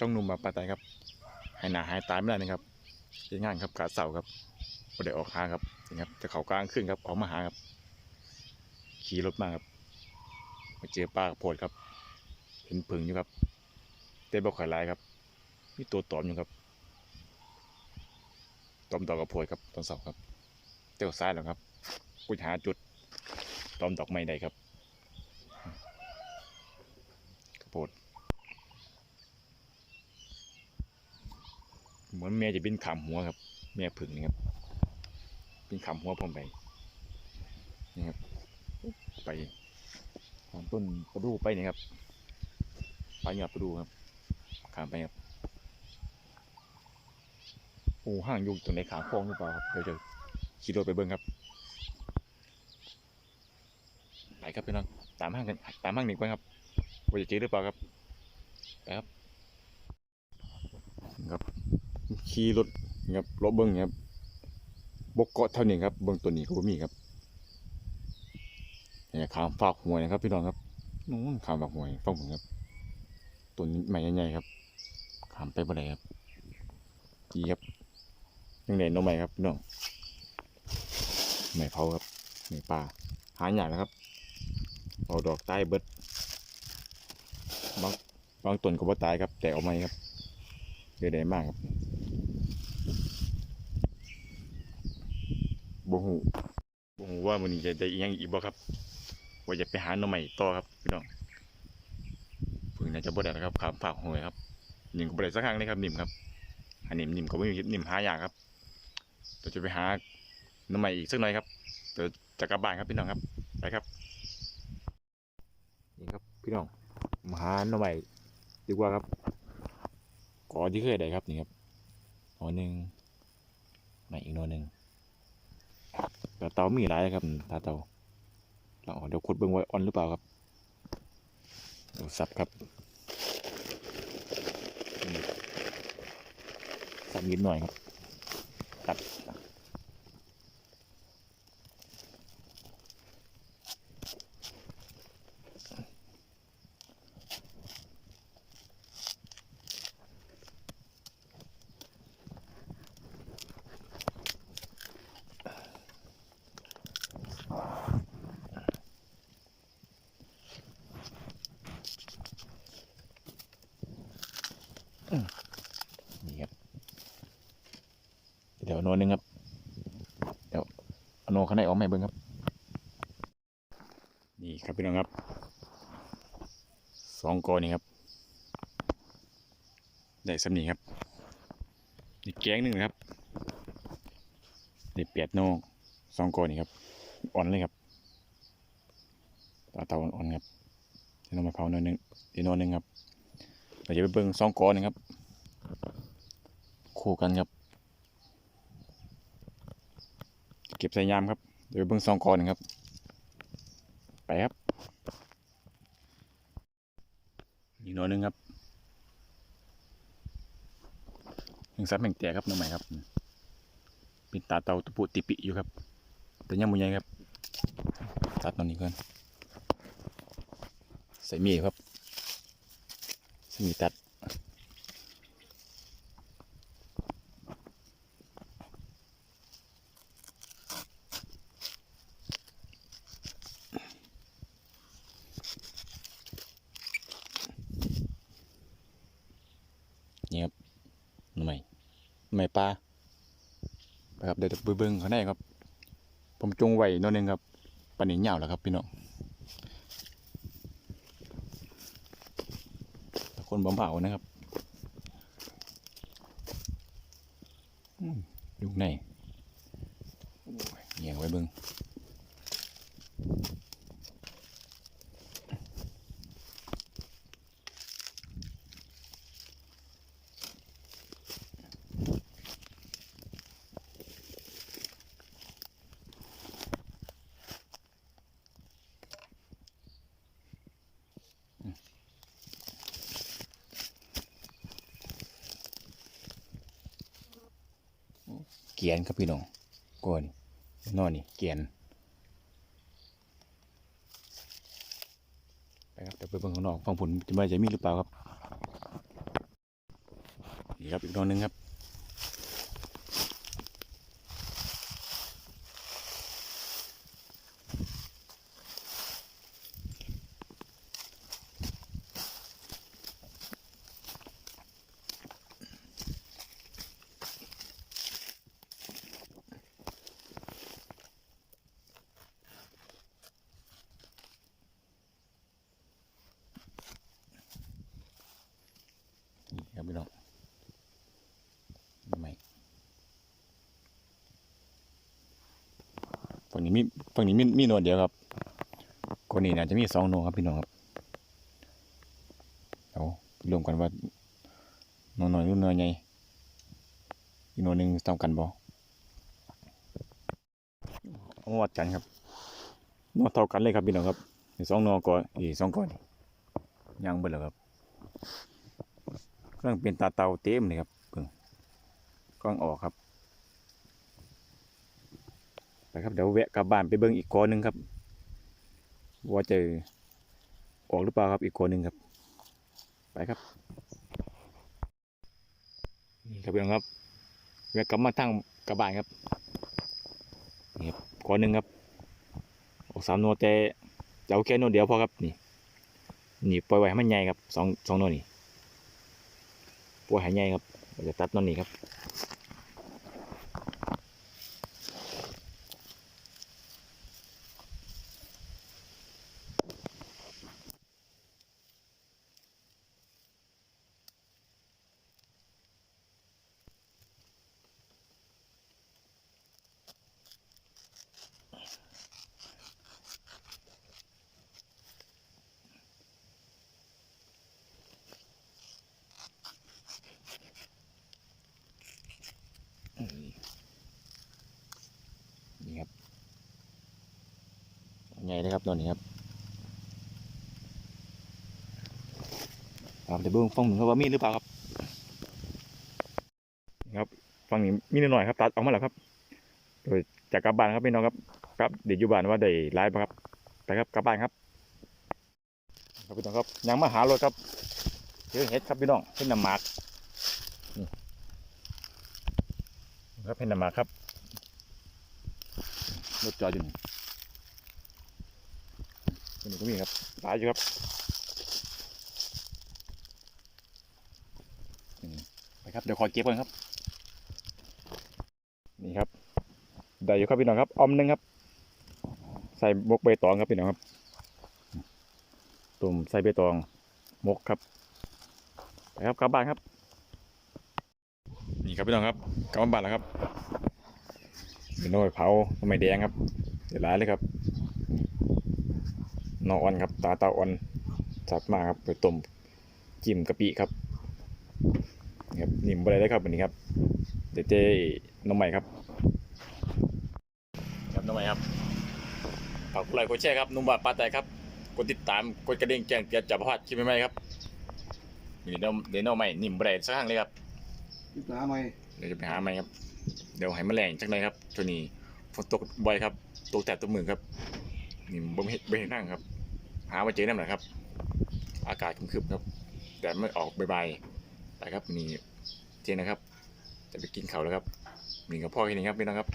มาพบกับจ้องนุ่มมาปาไตครับหายหนาหายตายไม่ได้นะครับเฮ็ดงานครับกาเสาครับบ่ได้ออกหาครับนี่ครับจะเขากลางขึ้นครับออกมาหาครับ ขี่รถมาครับมาเจอปลากระโพดครับ เห็นผึ่งอยู่ครับเต้บอกข่อยลายครับมีตัวตอมอยู่ครับตอมดอกกระโพดครับตอนสาร์ครับเต้าซ้ายแล้วครับกูหาจุดตอมดอกไม้ใดครับกระโพด เหมือนแม่จะบินขามหัวครับ แม่ผึ่งนี่ครับบินขามหัวผมไปนี่ครับไปตามต้นประดูไปนี่ครับไปหยอดประดูครับขามไปครับโอ้ห้างอยู่ตรงไหนขาโค้งหรือเปล่าครับเดี๋ยวจะขี่รถไปเบิ้งครับไปครับพี่น้องตามห้างกันตามห้างหนึ่งไปครับว่าจะเจอหรือเปล่าครับไปครับ ขี่รถครับรถเบิ้งครับบกเกาะเท่านี้ครับเบิ้งตัวนี้ก็บ่มีครับเนี่ยขามฝากหวยนะครับ พี่น้องครับนู้นขามฝากหวยฟังผมครับ ตัวนี้ใหม่ใหญ่ๆครับขามไปบ่ได้ครับดีครับยังเด่นน้องใหม่ครับพี่น้องใหม่เผาครับใหม่ปลาหาใหญ่แล้วครับเอาดอกใต้เบิดบางบางต้นก็บ่ตายครับ แต่เอาไม่ครับเดือดมากครับ บ่ฮู้บ่ฮู้ว่ามื้อนี้จะได้อีหยังอีกบ่ครับ ว่าจะไปหาหน่อใหม่ต่อครับพี่น้องเพิ่งน่าจะบ่ได้แล้วครับขามฝากหวยครับนิ่มก็บ่ได้สักครั้งเลยครับนิ่มครับอันนิ่มนิ่มก็บ่มีนิ่มหายากครับเดี๋ยวจะไปหาหน่อใหม่อีกสักหน่อยครับเดี๋ยวจะกลับบ้านครับพี่น้องครับไปครับนี่ครับพี่น้องมาหาหน่อใหม่ดีกว่าครับก่อที่เคยได้ครับนี่ครับหน่อหนึ่งใหม่อีกหน่อหนึ่ง เตามีหลายครับตาเตาเราเดี๋ยวขุดเบิ้งไว้ออนหรือเปล่าครับดูสับครับสับนิดหน่อยครับตัด เดี๋ยวโนนหนึงครับ เดี๋ยวเอาโนข้างในออกมาให้เบิ่งครับ นี่ครับพี่น้องครับสองกอนี่ครับ ได้สำนีครับ นี่แกงหนึ่งครับนี่เปียดโนสองกอนี่ครับ อ่อนเลยครับตาเตาอ่อนๆครับเดี๋ยวเรามาเผาหน่อยหนึงเดี๋ยวโนนหนึงครับเราจะไปเบิ่งสองกอนี่ครับ คู่กันครับ เก็บใส่ยามครับเดี๋ยวเบิ่งซองกอหนึ่งครับ ไปครับอีกหน่อยหนึงครับหนึ่งซับแห่งแตกครับน้องใหม่ครับเป็นตาเตาตุปุติปิอยู่ครับ แต่ยังมุใหญ่ครับ ตัดตอนนี้ก่อนใส่มีดครับใส่มีดตัด นี่ครับหน่อไม้หน่อ ไม้ปลาครับเดี๋ยวจะไปเบิ้งข้างในครับ ผมจงไว้หนอยหนึงครับปันนี้เหยาวแล้วครับพี่น้องคนบ่เผานะครับอืมอยู่ข้างในเงี่ยไว้เบิ้ง เกียนครับพี่น้องก่อนนอนนี่เกียนไปครับแต่ไปเบิ่งข้างนอกฟังผลจะมาจะมีหรือเปล่าครับนี่ครับอีกนอนนึ่งครับ ฝั่งนี้มีฝั่งนี้มีมีหนวดเดียวครับคนนี้น่าจะมีสองหนวดครับพี่น้องครับเอารวมกันว่าหนวดน้อยหรือหนวดใหญ่อีกหนวดหนึ่งเท่ากันบ่เอามาวัดกันครับหนวดเท่ากันเลยครับพี่น้องครับนี่สองหนวดก่อนอีกสองก่อนยังเบิดแล้วครับเครื่องเป็นตาเตาเต็มเลยครับเพิ่งกล้องออกครับ ไปครับเดี๋ยวแวะกลับบ้านไปเบิ่งอีกกอหนึ่งครับ ว่าจะออกหรือเปล่าครับอีกกอหนึ่งครับ ไปครับนี่ครับพี่น้องครับแวะกลับมาทางกลับบ้านครับนี่ครับกอหนึ่งครับ ออกสามโนแต่จะเอาแค่โนเดียวพอครับนี่นี่ปล่อยไว้ให้มันใหญ่ครับสองสองโนนี่ปัวหายใหญ่ครับเราจะตัดตอนนี้ครับนี่ครับ ครับตัวนี้ครับครับเดี๋ยวเบิ้งฟังหนึ่งครับว่ามีหรือเปล่าครับครับฟังนี้มีนิดหน่อยครับตัดออกมาแล้วครับโดยจากกลับบ้านครับพี่น้องครับครับเด็กอยู่บ้านว่าได้ไลฟ์ครับไปครับกลับบ้านครับครับพี่น้องครับยังมาหารถครับเจอเห็ดครับพี่น้องเห็ดน้ำหมากครับเห็ดน้ำหมากครับรถจอดอยู่นี่ นี้ก็มีครับหลายอยู่ครับไปครับเดี๋ยวขอเก็บก่อนครับ นี่ครับได้อยู่ครับพี่น้องครับออมหนึ่งครับ ใส่มกใบตองครับพี่น้องครับตุ่มใส่ใบตองมกครับไปครับกลับบ้านครับ นี่ครับพี่น้องครับกลับบ้านแล้วครับเป็นน้อยเผาทำไมแดงครับเดี๋ยวร้ายเลยครับ นออ่อนครับ ตาเตาอ่อนจัดมากครับไปต้มจิ้มกะปิครับนี่ครับนิ่มไปเลยได้ครับวันนี้ครับเดี๋ยวเจ๊น้องใหม่ครับ ครับน้องใหม่ครับฝากกดไลค์กดแชร์ครับนุ่มบาดปลาแต่ครับกดติดตามกดกระดิ่งแจ้งเตือนจะพลาดคลิปใหม่ๆครับนี่เดี๋ยวเดี๋ยวน้องใหม่นิ่มไปเลยสักครั้งเลยครับติดตามไหมเดี๋ยวจะไปหาใหม่ครับเดี๋ยวให้แมลงจักหน่อยครับช่วงนี้ฝนตกบ่อยครับตกแต่ตัวมือครับ นี่บ่เห็นบ่เห็นนั่งครับ หาว่าเจอน้ำหน่อยครับ อากาศครึมๆครับแดดไม่ออกบ่ายๆไปครับนี่เจ๊นะครับ จะไปกินเขาแล้วครับนี่กับพ่อแค่นี้ครับพี่น้องครับ